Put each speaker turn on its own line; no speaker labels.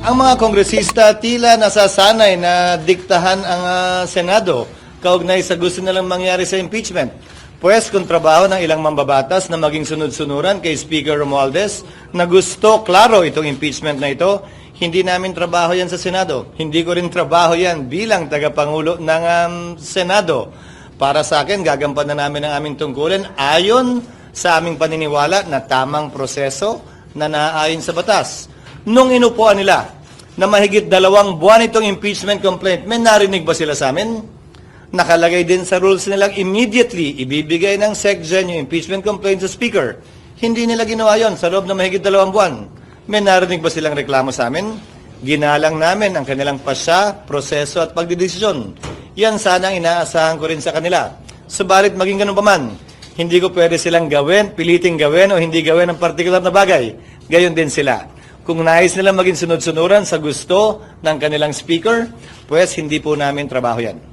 Ang mga kongresista tila nasasanay na diktahan ang ah, Senado kaugnay sa gusto nilang mangyari sa impeachment. Pues kung trabaho ng ilang mambabatas na maging sunod-sunuran kay Speaker Romualdez na gusto klaro itong impeachment na ito, hindi namin trabaho yan sa Senado. Hindi ko rin trabaho yan bilang tagapangulo ng um, Senado. Para sa akin, gagampanan namin ang aming tungkulin ayon sa aming paniniwala na tamang proseso na naaayon sa batas. Nung inupuan nila na mahigit dalawang buwan itong impeachment complaint, may narinig ba sila sa amin? Nakalagay din sa rules nilang immediately ibibigay ng SecGen yung impeachment complaint sa Speaker. Hindi nila ginawa yon sa loob ng mahigit dalawang buwan. May narinig ba silang reklamo sa amin? Ginalang namin ang kanilang pasya, proseso at pagdidesisyon. Yan sana ang inaasahan ko rin sa kanila. Subalit maging ganun pa man, hindi ko pwede silang gawin, piliting gawin o hindi gawin ang partikular na bagay. Gayon din sila. Kung nais nilang maging sunod-sunuran sa gusto ng kanilang speaker, pues hindi po namin trabaho yan.